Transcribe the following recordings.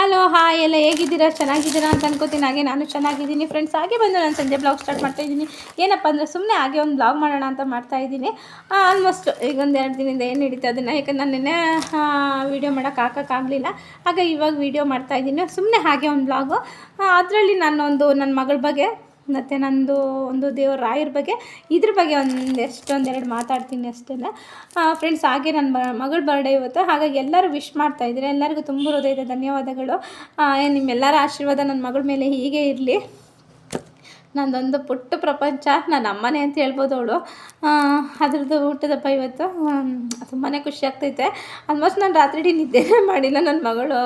Hello, hi ಎಲ್ಲ ಹೇಗಿದ್ದೀರಾ? ಚೆನ್ನಾಗಿದ್ದೀರಾ ಅಂತ ಅನ್ಕೋತೀನಿ. ಹಾಗೆ ನಾನು ಚೆನ್ನಾಗಿದ್ದೀನಿ. ಫ್ರೆಂಡ್ಸ್ ಹಾಗೆ ಬಂದು ನಾನು ಸಂಜೆ ಬ್ಲಾಗ್ ಸ್ಟಾರ್ಟ್ ಮಾಡ್ತಾ ಇದ್ದೀನಿ. ಏನಪ್ಪ ಅಂದರೆ ಸುಮ್ಮನೆ ಹಾಗೆ ಒಂದು ಬ್ಲಾಗ್ ಮಾಡೋಣ ಅಂತ ಮಾಡ್ತಾ ಇದ್ದೀನಿ. ಆಲ್ಮೋಸ್ಟ್ ಈಗ ಒಂದು ಎರಡು ದಿನದಿಂದ ಏನು ಹಿಡಿತಾ ಅದನ್ನು ಯಾಕಂದ್ರೆ ನಾನು ನಿನ್ನೆ ವೀಡಿಯೋ ಮಾಡೋಕೆ ಹಾಕೋಕ್ಕಾಗಲಿಲ್ಲ ಹಾಗೆ ಇವಾಗ ವೀಡಿಯೋ ಮಾಡ್ತಾ ಇದ್ದೀನಿ. ಸುಮ್ಮನೆ ಹಾಗೆ ಒಂದು ಬ್ಲಾಗು ಅದರಲ್ಲಿ ನಾನೊಂದು ನನ್ನ ಮಗಳ ಬಗ್ಗೆ ಮತ್ತು ನಂದು ಒಂದು ದೇವ್ರ ರಾಯರ ಬಗ್ಗೆ, ಇದ್ರ ಬಗ್ಗೆ ಒಂದು ಎಷ್ಟೊಂದೆರಡು ಮಾತಾಡ್ತೀನಿ ಅಷ್ಟೆಲ್ಲ ಫ್ರೆಂಡ್ಸ್ ಹಾಗೆ ನನ್ನ ಮಗಳ ಬರ್ಡೇ ಇವತ್ತು. ಹಾಗಾಗಿ ಎಲ್ಲರೂ ವಿಶ್ ಮಾಡ್ತಾ ಇದ್ದಾರೆ ಎಲ್ಲರಿಗೂ ತುಂಬ ಹೃದಯದ ಧನ್ಯವಾದಗಳು. ನಿಮ್ಮೆಲ್ಲರ ಆಶೀರ್ವಾದ ನನ್ನ ಮಗಳ ಮೇಲೆ ಹೀಗೆ ಇರಲಿ. ನಂದೊಂದು ಪುಟ್ಟ ಪ್ರಪಂಚ ನನ್ನ ಅಮ್ಮನೆ ಅಂತ ಹೇಳ್ಬೋದು ಅವಳು. ಅದ್ರದ್ದು ಊಟದಪ್ಪ ಇವತ್ತು ತುಂಬಾ ಖುಷಿ ಆಗ್ತೈತೆ. ಆಲ್ಮೋಸ್ಟ್ ನಾನು ರಾತ್ರಿ ಇಡೀ ನಿದ್ದೆನೇ ಮಾಡಿಲ್ಲ. ನನ್ನ ಮಗಳು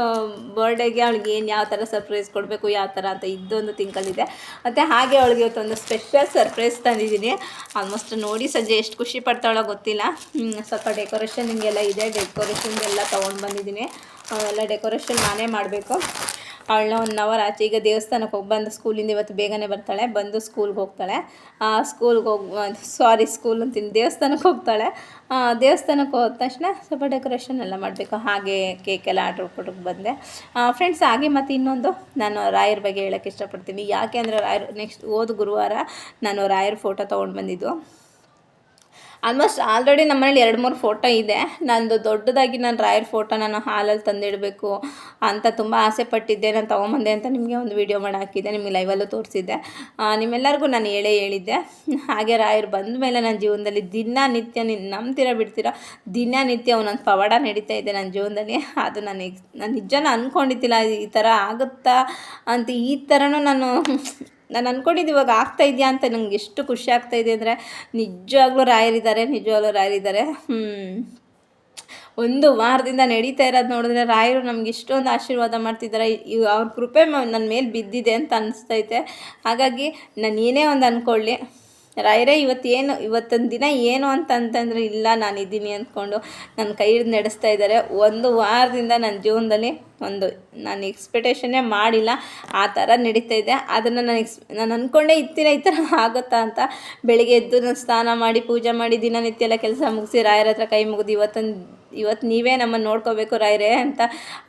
ಬರ್ಡೇಗೆ ಅವಳಿಗೆ ಏನು ಯಾವ ಥರ ಸರ್ಪ್ರೈಸ್ ಕೊಡಬೇಕು, ಯಾವ ಥರ ಅಂತ ಇದ್ದೊಂದು ತಿಂಕಲ್ಲಿದೆ ಮತ್ತು ಹಾಗೆ ಅವಳಿಗೆ ಇವತ್ತೊಂದು ಸ್ಪೆಷಲ್ ಸರ್ಪ್ರೈಸ್ ತಂದಿದ್ದೀನಿ. ಆಲ್ಮೋಸ್ಟ್ ನೋಡಿ ಸಂಜೆ ಎಷ್ಟು ಖುಷಿ ಪಡ್ತಾಳೋ ಗೊತ್ತಿಲ್ಲ. ಸ್ವಲ್ಪ ಡೆಕೋರೇಷನ್ ಹಿಂಗೆಲ್ಲ ಇದೆ. ಡೆಕೋರೇಷನ್ಗೆಲ್ಲ ತೊಗೊಂಡು ಬಂದಿದ್ದೀನಿ. ಅವೆಲ್ಲ ಡೆಕೋರೇಷನ್ ನಾನೇ ಮಾಡಬೇಕು. ಅವಳನ್ನ ಒನ್ ಅವರ್ ಆಚೆ ಈಗ ದೇವಸ್ಥಾನಕ್ಕೆ ಹೋಗಿ ಬಂದು ಸ್ಕೂಲಿಂದ ಇವತ್ತು ಬೇಗನೆ ಬರ್ತಾಳೆ, ಬಂದು ಸ್ಕೂಲ್ಗೆ ಹೋಗ್ತಾಳೆ. ಸ್ಕೂಲ್ಗೆ ಹೋಗಿ ಸಾರಿ ಸ್ಕೂಲ್ ಅಂತೀನಿ, ದೇವಸ್ಥಾನಕ್ಕೆ ಹೋಗ್ತಾಳೆ. ದೇವಸ್ಥಾನಕ್ಕೆ ಹೋದ ತಕ್ಷಣ ಸ್ವಲ್ಪ ಡೆಕೋರೇಷನ್ ಎಲ್ಲ ಮಾಡಬೇಕು. ಹಾಗೆ ಕೇಕ್ ಎಲ್ಲ ಆರ್ಡ್ರ್ ಕೊಟ್ಟು ಬಂದೆ. ಫ್ರೆಂಡ್ಸ್ ಹಾಗೆ ಮತ್ತು ಇನ್ನೊಂದು, ನಾನು ರಾಯರ ಬಗ್ಗೆ ಹೇಳೋಕ್ಕೆ ಇಷ್ಟಪಡ್ತೀನಿ. ಯಾಕೆ ಅಂದರೆ ರಾಯರ್ ನೆಕ್ಸ್ಟ್ ಹೋದ ಗುರುವಾರ ನಾನು ರಾಯರ್ ಫೋಟೋ ತೊಗೊಂಡು ಬಂದಿದ್ದು. ಆಲ್ಮೋಸ್ಟ್ ಆಲ್ರೆಡಿ ನಮ್ಮನೇಲಿ ಎರಡು ಮೂರು ಫೋಟೋ ಇದೆ. ನಂದು ದೊಡ್ಡದಾಗಿ ನಾನು ರಾಯರ್ ಫೋಟೋ ನಾನು ಹಾಲಲ್ಲಿ ತಂದಿಡಬೇಕು. ಅಂತ ತುಂಬ ಆಸೆ ಪಟ್ಟಿದ್ದೆ. ನಾನು ತೊಗೊಂಬಂದೆ ಅಂತ ನಿಮಗೆ ಒಂದು ವೀಡಿಯೋ ಮಾಡಿ ಹಾಕಿದ್ದೆ. ನಿಮಗೆ ಲೈವಲ್ಲೂ ತೋರಿಸಿದ್ದೆ. ನಿಮ್ಮೆಲ್ಲರಿಗೂ ನಾನು ಹೇಳೇ ಹೇಳಿದ್ದೆ. ಹಾಗೆ ರಾಯರು ಬಂದ ಮೇಲೆ ನನ್ನ ಜೀವನದಲ್ಲಿ ದಿನನಿತ್ಯ ನೀವು ನಂಬ್ತೀರ ಬಿಡ್ತೀರ? ದಿನನಿತ್ಯ ಒಂದೊಂದು ಪವಾಡ ನಡೀತಾ ಇದೆ ನನ್ನ ಜೀವನದಲ್ಲಿ. ಅದು ನಾನು ಎಕ್ಸ್ ನಾನು ನಿಜನ ಅಂದ್ಕೊಂಡಿದ್ದಿಲ್ಲ ಈ ಥರ ಆಗುತ್ತಾ ಅಂತ ಈ ಥರನೂ ನಾನು ನಾನು ಅಂದ್ಕೊಂಡಿದ್ದು ಇವಾಗ ಆಗ್ತಾ ಇದೆಯಾ ಅಂತ ನನಗೆ ಎಷ್ಟು ಖುಷಿ ಆಗ್ತಾ ಇದೆ ಅಂದರೆ ನಿಜವಾಗ್ಲೂ ರಾಯರಿದ್ದಾರೆ ನಿಜವಾಗ್ಲೂ ರಾಯರಿದ್ದಾರೆ. ಹ್ಞೂ ಒಂದು ವಾರದಿಂದ ನಡೀತಾ ಇರೋದು ನೋಡಿದ್ರೆ ರಾಯರು ನಮ್ಗೆ ಇಷ್ಟೊಂದು ಆಶೀರ್ವಾದ ಮಾಡ್ತಿದ್ದಾರೆ. ಅವ್ರ ಕೃಪೆ ನನ್ನ ಮೇಲೆ ಬಿದ್ದಿದೆ ಅಂತ ಅನಿಸ್ತೈತೆ. ಹಾಗಾಗಿ ನಾನು ಏನೇ ಒಂದು ಅಂದ್ಕೊಳ್ಳಿ ರಾಯರೇ ಇವತ್ತು ಏನು, ಇವತ್ತೊಂದು ದಿನ ಏನು ಅಂತಂತಂದರೆ ಇಲ್ಲ, ನಾನು ಇದ್ದೀನಿ ಅಂದ್ಕೊಂಡು ನನ್ನ ಕೈ ನಡೆಸ್ತಾ ಇದ್ದಾರೆ. ಒಂದು ವಾರದಿಂದ ನನ್ನ ಜೀವನದಲ್ಲಿ ಒಂದು ನಾನು ಎಕ್ಸ್ಪೆಕ್ಟೇಷನ್ನೇ ಮಾಡಿಲ್ಲ, ಆ ಥರ ನಡೀತಾ ಇದೆ. ಅದನ್ನು ನಾನು ಎಕ್ಸ್ ನಾನು ಅಂದ್ಕೊಂಡೇ ಇತ್ತಿನ ಈ ಥರ ಆಗುತ್ತಾ ಅಂತ. ಬೆಳಿಗ್ಗೆ ಎದ್ದು ನಾನು ಸ್ನಾನ ಮಾಡಿ, ಪೂಜೆ ಮಾಡಿ, ದಿನನಿತ್ಯ ಎಲ್ಲ ಕೆಲಸ ಮುಗಿಸಿ ರಾಯರ ಹತ್ರ ಕೈ ಮುಗಿದು ಇವತ್ತೊಂದು, ಇವತ್ತು ನೀವೇ ನಮ್ಮನ್ನು ನೋಡ್ಕೋಬೇಕು ರಾಯರೇ ಅಂತ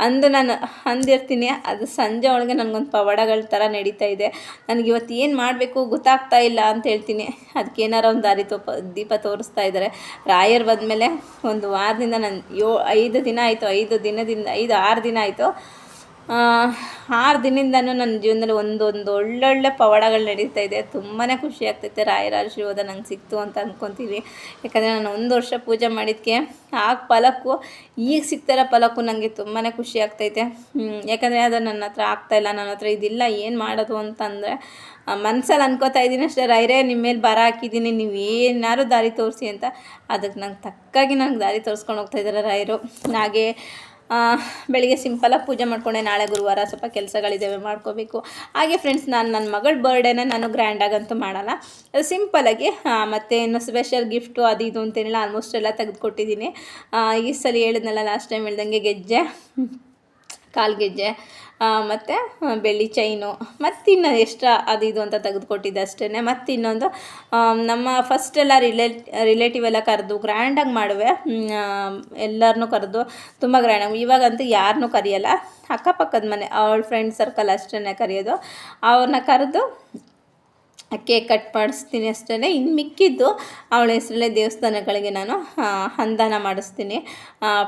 ಅಂದು ನಾನು ಅಂದಿರ್ತೀನಿ. ಅದು ಸಂಜೆ ಒಳಗೆ ನನಗೊಂದು ಪವಾಡಗಳ ಥರ ನಡೀತಾ ಇದೆ. ನನಗೆ ಇವತ್ತು ಏನು ಮಾಡಬೇಕು ಗೊತ್ತಾಗ್ತಾ ಇಲ್ಲ ಅಂತ ಹೇಳ್ತೀನಿ. ಅದಕ್ಕೆ ಏನಾರ ಒಂದು ದಾರಿ ತೋಪ, ದೀಪ ತೋರಿಸ್ತಾ ಇದ್ದಾರೆ ರಾಯರ್ ಬಂದಮೇಲೆ ಒಂದು ವಾರದಿಂದ ನಾನು ಯೋ, ಐದು ದಿನ ಆಯಿತು, ಐದು ದಿನದಿಂದ, ಐದು, ಆರು ದಿನ ಆಯಿತು. ಆರು ದಿನದಿಂದನೂ ನನ್ನ ಜೀವನದಲ್ಲಿ ಒಂದೊಂದು ಒಳ್ಳೊಳ್ಳೆ ಪವಾಡಗಳು ನಡೀತಾ ಇದೆ. ತುಂಬಾ ಖುಷಿ ಆಗ್ತೈತೆ. ರಾಯರ ಆಶೀರ್ವಾದ ನಂಗೆ ಸಿಕ್ತು ಅಂತ ಅಂದ್ಕೊತೀವಿ ಯಾಕಂದರೆ ನಾನು ಒಂದು ವರ್ಷ ಪೂಜೆ ಮಾಡಿದ್ದಕ್ಕೆ ಆ ಫಲಕ್ಕೂ, ಈಗ ಸಿಗ್ತಾರ ಫಲಕ್ಕೂ ನನಗೆ ತುಂಬಾ ಖುಷಿ ಆಗ್ತೈತೆ. ಯಾಕಂದರೆ ಅದು ನನ್ನ ಹತ್ರ ಆಗ್ತಾಯಿಲ್ಲ ನನ್ನ ಹತ್ರ ಇದಿಲ್ಲ. ಏನು ಮಾಡೋದು ಅಂತಂದರೆ ಮನ್ಸಲ್ಲಿ ಅನ್ಕೋತಾ ಇದ್ದೀನಿ ಅಷ್ಟೇ. ರೈರೇ ನಿಮ್ಮ ಮೇಲೆ ಬರ ಹಾಕಿದ್ದೀನಿ. ನೀವು ಏನಾರು ದಾರಿ ತೋರಿಸಿ ಅಂತ. ಅದಕ್ಕೆ ನಂಗೆ ತಕ್ಕಾಗಿ ನಂಗೆ ದಾರಿ ತೋರಿಸ್ಕೊಂಡು ಹೋಗ್ತಾ ರೈರು ಹಾಗೆ ಬೆಳಿಗ್ಗೆ ಸಿಂಪಲಾಗಿ ಪೂಜೆ ಮಾಡ್ಕೊಂಡೆ. ನಾಳೆ ಗುರುವಾರ ಸ್ವಲ್ಪ ಕೆಲಸಗಳಿದ್ದಾವೆ ಮಾಡ್ಕೋಬೇಕು. ಹಾಗೆ ಫ್ರೆಂಡ್ಸ್ ನಾನು ನನ್ನ ಮಗಳ ಬರ್ಡೇನ ನಾನು ಗ್ರ್ಯಾಂಡಾಗಂತೂ ಮಾಡಲ್ಲ. ಸಿಂಪಲಾಗಿ ಮತ್ತು ಇನ್ನು ಸ್ಪೆಷಲ್ ಗಿಫ್ಟು ಅದು ಇದು ಅಂತೇನಿಲ್ಲ ಆಲ್ಮೋಸ್ಟ್ ಎಲ್ಲ ತೆಗೆದುಕೊಟ್ಟಿದ್ದೀನಿ. ಈ ಸಲ ಹೇಳಿದ್ನಲ್ಲ ಲಾಸ್ಟ್ ಟೈಮ್ ಹೇಳ್ದಂಗೆ ಗೆಜ್ಜೆ. ಕಾಲು ಗೆಜ್ಜೆ ಮತ್ತು ಬೆಳ್ಳಿ ಚೈನು, ಮತ್ತಿನ್ನು ಎಕ್ಸ್ಟ್ರಾ ಅದು ಇದು ಅಂತ ತೆಗೆದುಕೊಟ್ಟಿದ್ದೆ ಅಷ್ಟೇ ಮತ್ತು ಇನ್ನೊಂದು ನಮ್ಮ ಫಸ್ಟ್ ಎಲ್ಲ ರಿಲೇಟ್ ರಿಲೇಟಿವ್ ಎಲ್ಲ ಕರೆದು ಗ್ರ್ಯಾಂಡಾಗಿ ಮಾಡುವೆ. ಎಲ್ಲರನ್ನೂ ಕರೆದು ತುಂಬ ಗ್ರ್ಯಾಂಡಾಗಿ ಇವಾಗಂತೂ ಯಾರನ್ನೂ ಕರೆಯಲ್ಲ. ಅಕ್ಕಪಕ್ಕದ ಮನೆ, ಅವಳ ಫ್ರೆಂಡ್ ಸರ್ಕಲ್ ಅಷ್ಟೇ ಕರೆಯೋದು. ಅವ್ರನ್ನ ಕರೆದು ಕೇಕ್ ಕಟ್ ಮಾಡಿಸ್ತೀನಿ ಅಷ್ಟೇ ಇನ್ನು ಮಿಕ್ಕಿದ್ದು ಅವಳ ಹೆಸರಲ್ಲೇ ದೇವಸ್ಥಾನಗಳಿಗೆ ನಾನು ಅನುದಾನ ಮಾಡಿಸ್ತೀನಿ.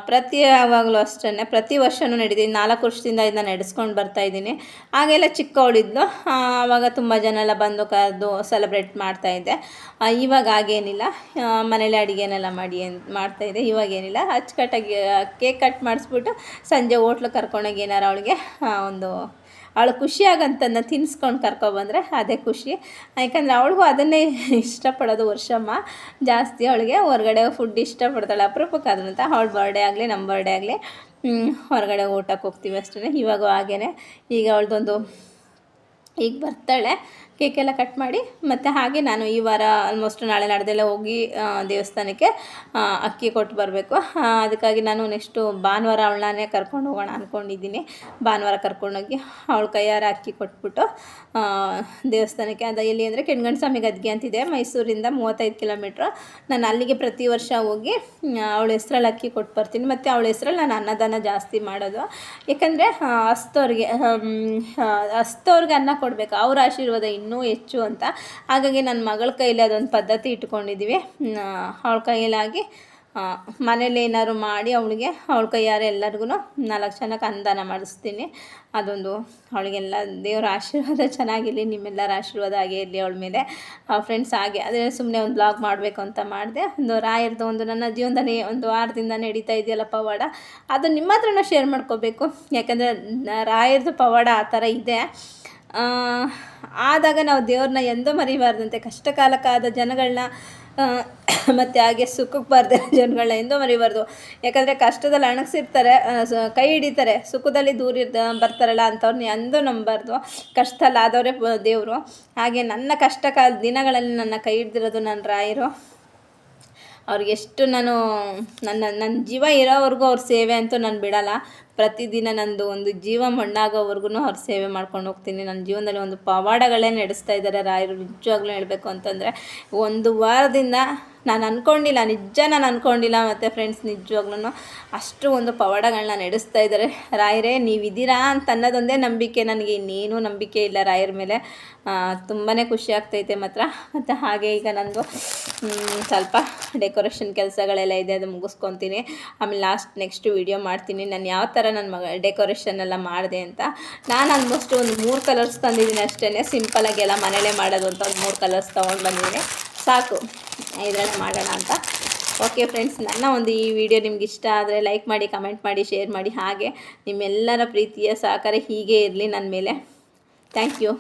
ಪ್ರತಿ ಯಾವಾಗಲೂ ಅಷ್ಟೇ ಪ್ರತಿ ವರ್ಷವೂ ನಡೀತೀನಿ. ನಾಲ್ಕು ವರ್ಷದಿಂದ ಇದನ್ನ ನಡೆಸ್ಕೊಂಡು ಬರ್ತಾ ಇದ್ದೀನಿ. ಆಗೆಲ್ಲ ಚಿಕ್ಕವಳಿದ್ಲು ಆವಾಗ ತುಂಬ ಜನ ಎಲ್ಲ ಬಂದು ಕರೆದು ಸೆಲೆಬ್ರೇಟ್ ಮಾಡ್ತಾಯಿದ್ದೆ ಇವಾಗ ಹಾಗೇನಿಲ್ಲ. ಮನೇಲಿ ಅಡುಗೆನೆಲ್ಲ ಮಾಡಿ ಮಾಡ್ತಾಯಿದ್ದೆ ಮಾಡ್ತಾಯಿದ್ದೆ ಇವಾಗೇನಿಲ್ಲ ಅಚ್ಚುಕಟ್ಟಾಗಿ ಕೇಕ್ ಕಟ್ ಮಾಡಿಸ್ಬಿಟ್ಟು ಸಂಜೆ ಹೋಟ್ಲು ಕರ್ಕೊಂಡೋಗಿ ಏನಾರು ಅವಳಿಗೆ ಒಂದು ಅವಳು ಖುಷಿಯಾಗಂತನ್ನ ತಿನ್ಸ್ಕೊಂಡು ಕರ್ಕೊಬಂದರೆ ಅದೇ ಖುಷಿ. ಯಾಕಂದರೆ ಅವಳಿಗೂ ಅದನ್ನೇ ಇಷ್ಟಪಡೋದು ವರ್ಷಮ್ಮ. ಜಾಸ್ತಿ ಅವಳಿಗೆ ಹೊರಗಡೆ ಫುಡ್ ಇಷ್ಟಪಡ್ತಾಳೆ. ಅಪರೂಪಕ್ಕೆ ಅದನ್ನಂತ ಅವಳ ಬರ್ಡೇ ಆಗಲಿ ನಮ್ಮ ಬರ್ಡೇ ಆಗಲಿ ಹೊರಗಡೆ ಊಟಕ್ಕೆ ಹೋಗ್ತೀವಿ ಅಷ್ಟೇ ಇವಾಗ ಹಾಗೇ ಈಗ ಅವಳದೊಂದು ಈಗ ಬರ್ತಾಳೆ. ಕೇಕೆಲ್ಲ ಕಟ್ ಮಾಡಿ, ಮತ್ತು ಹಾಗೆ ನಾನು ಈ ವಾರ ಆಲ್ಮೋಸ್ಟ್ ನಾಳೆ ನಡೆದೆಲ್ಲ ಹೋಗಿ ದೇವಸ್ಥಾನಕ್ಕೆ ಅಕ್ಕಿ ಕೊಟ್ಟು ಬರಬೇಕು. ಅದಕ್ಕಾಗಿ ನಾನು ನೆಕ್ಸ್ಟು ಭಾನುವಾರ ಅವಳನ್ನೇ ಕರ್ಕೊಂಡು ಹೋಗೋಣ ಅಂದ್ಕೊಂಡಿದ್ದೀನಿ ಭಾನುವಾರ ಕರ್ಕೊಂಡೋಗಿ ಅವಳ ಕೈಯಾರ ಅಕ್ಕಿ ಕೊಟ್ಬಿಟ್ಟು ದೇವಸ್ಥಾನಕ್ಕೆ. ಅದು ಎಲ್ಲಿ ಅಂದರೆ ಕೆಣ್ಗಣ್ಣ ಸ್ವಾಮಿ ಗದ್ಗೆ ಅಂತಿದೆ, ಮೈಸೂರಿಂದ ಮೂವತ್ತೈದು ಕಿಲೋಮೀಟ್ರ್ ನಾನು ಅಲ್ಲಿಗೆ ಪ್ರತಿ ವರ್ಷ ಹೋಗಿ ಅವಳ ಹೆಸ್ರಲ್ಲಿ ಅಕ್ಕಿ ಕೊಟ್ಟು ಬರ್ತೀನಿ. ಮತ್ತು ಅವಳ ಹೆಸ್ರಲ್ಲಿ ನಾನು ಅನ್ನದಾನ ಜಾಸ್ತಿ ಮಾಡೋದು. ಯಾಕಂದರೆ ಹಸ್ತವ್ರಿಗೆ ಹಸ್ತವ್ರಿಗೆ ಅನ್ನ ಕೊಡಬೇಕು. ಅವ್ರ ಆಶೀರ್ವಾದ ಇನ್ನೂ ಹೆಚ್ಚು ಅಂತ. ಹಾಗಾಗಿ ನನ್ನ ಮಗಳ ಕೈಯಲ್ಲಿ ಅದೊಂದು ಪದ್ಧತಿ ಇಟ್ಕೊಂಡಿದ್ದೀವಿ ಅವಳ ಕೈಯಲ್ಲಾಗಿ ಮನೇಲಿ ಏನಾದ್ರು ಮಾಡಿ ಅವಳಿಗೆ, ಅವಳ ಕೈಯಾರೆ ಎಲ್ಲರಿಗೂ ನಾಲ್ಕು ಜನಕ್ಕೆ ಅನುದಾನ ಮಾಡಿಸ್ತೀನಿ. ಅದೊಂದು ಅವಳಿಗೆಲ್ಲ ದೇವರ ಆಶೀರ್ವಾದ ಚೆನ್ನಾಗಿರಲಿ, ನಿಮ್ಮೆಲ್ಲರ ಆಶೀರ್ವಾದ ಆಗೇ ಇರಲಿ ಅವಳ ಮೇಲೆ. ಫ್ರೆಂಡ್ಸ್ ಹಾಗೆ. ಅದೇ ಸುಮ್ಮನೆ ಒಂದು ಬ್ಲಾಗ್ ಮಾಡಬೇಕು ಅಂತ ಮಾಡಿದೆ. ಒಂದು ರಾಯರ್ದು ಒಂದು ನನ್ನ ಜೀವನದಲ್ಲಿ ಒಂದು ವಾರದಿಂದ ನಡೀತಾ ಇದೆಯಲ್ಲ ಪವಾಡ. ಅದು ನಿಮ್ಮ ಹತ್ರನೂ ಶೇರ್ ಮಾಡ್ಕೋಬೇಕು. ಯಾಕಂದರೆ ರಾಯರ್ದು ಪವಾಡ ಆ ಥರ ಇದೆ. ಆದಾಗ ನಾವು ದೇವ್ರನ್ನ ಎಂದೂ ಮರಿಬಾರ್ದಂತೆ. ಕಷ್ಟ ಕಾಲಕ್ಕಾದ ಜನಗಳನ್ನ ಮತ್ತು ಹಾಗೆ ಸುಖಕ್ಕೆ ಬರ್ತಾರೆ ಜನಗಳನ್ನ ಎಂದೂ ಮರಿಬಾರ್ದು. ಯಾಕಂದರೆ ಕಷ್ಟದಲ್ಲಿ ಅಣಗಿಸಿರ್ತಾರೆ ಕೈ ಹಿಡಿತಾರೆ. ಸುಖದಲ್ಲಿ ದೂರ ಬರ್ತಾರಲ್ಲ ಅಂಥವ್ರನ್ನ ಎಂದೂ ನಂಬಾರ್ದು ಕಷ್ಟದಲ್ಲಿ ಆದವರೇ ದೇವರು. ಹಾಗೆ ನನ್ನ ಕಷ್ಟ ಕಾಲ ದಿನಗಳಲ್ಲಿ ನನ್ನ ಕೈ ಹಿಡ್ದಿರೋದು ನನ್ನ ರಾಯರು. ಅವ್ರಿಗೆ ಎಷ್ಟು ನಾನು, ನನ್ನ ನನ್ನ ಜೀವ ಇರೋವರೆಗೂ ಅವ್ರ ಸೇವೆ ಅಂತೂ ನಾನು ಬಿಡಲ್ಲ. ಪ್ರತಿದಿನ ನಂದು ಒಂದು ಜೀವ ಮಣ್ಣಾಗೋವರೆಗೂ ಅವ್ರ ಸೇವೆ ಮಾಡ್ಕೊಂಡು ಹೋಗ್ತೀನಿ. ನನ್ನ ಜೀವನದಲ್ಲಿ ಒಂದು ಪವಾಡಗಳೇ ನಡೆಸ್ತಾ ಇದ್ದಾರೆ. ರಾಯರು ನಿಜವಾಗ್ಲೂ ಹೇಳಬೇಕು ಅಂತಂದರೆ ಒಂದು ವಾರದಿಂದ ನಾನು ಅಂದ್ಕೊಂಡಿಲ್ಲ ನಿಜ ನಾನು ಅಂದ್ಕೊಂಡಿಲ್ಲ ಮತ್ತು ಫ್ರೆಂಡ್ಸ್ ನಿಜವಾಗ್ಲೂ ಅಷ್ಟು ಒಂದು ಪವಾಡಗಳನ್ನ ನಡೆಸ್ತಾ ಇದ್ದಾರೆ ರಾಯರೇ, ನೀವಿದ್ದೀರಾ ಅಂತ ಅನ್ನೋದೊಂದೇ ನಂಬಿಕೆ ನನಗೆ, ಇನ್ನೇನು ನಂಬಿಕೆ ಇಲ್ಲ ರಾಯರ ಮೇಲೆ. ತುಂಬಾ ಖುಷಿ ಆಗ್ತೈತೆ ಮಾತ್ರ. ಮತ್ತು ಹಾಗೆ ಈಗ ನಂದು ಸ್ವಲ್ಪ ಡೆಕೋರೇಷನ್ ಕೆಲಸಗಳೆಲ್ಲ ಇದೆ, ಅದು ಮುಗಿಸ್ಕೊತೀನಿ. ಆಮೇಲೆ ಲಾಸ್ಟ್ ನೆಕ್ಸ್ಟ್ ವಿಡಿಯೋ ಮಾಡ್ತೀನಿ. ನಾನು ಯಾವ ಥರ ನನ್ನ ಮಗ ಡೆಕೋರೇಷನ್ ಎಲ್ಲ ಮಾಡಿದೆ ಅಂತ. ನಾನು ಆಲ್ಮೋಸ್ಟ್ ಒಂದು ಮೂರು ಕಲರ್ಸ್ ತಂದಿದ್ದೀನಿ ಅಷ್ಟೇ ಸಿಂಪಲಾಗಿ ಎಲ್ಲ ಮನೇಲೇ ಮಾಡೋದು ಅಂತ ಒಂದು ಮೂರು ಕಲರ್ಸ್ ತೊಗೊಂಡು ಬಂದಿದ್ದೀನಿ. ಸಾಕು. ಇದರಲ್ಲಿ ಮಾಡೋಣ ಅಂತ. ಓಕೆ ಫ್ರೆಂಡ್ಸ್ ನನ್ನ ಒಂದು ಈ ವಿಡಿಯೋ ನಿಮ್ಗೆ ಇಷ್ಟ ಆದರೆ ಲೈಕ್ ಮಾಡಿ ಕಮೆಂಟ್ ಮಾಡಿ ಶೇರ್ ಮಾಡಿ ಹಾಗೆ ನಿಮ್ಮೆಲ್ಲರ ಪ್ರೀತಿಯ ಸಹಕಾರ ಹೀಗೆ ಇರಲಿ ನನ್ನ ಮೇಲೆ. Thank you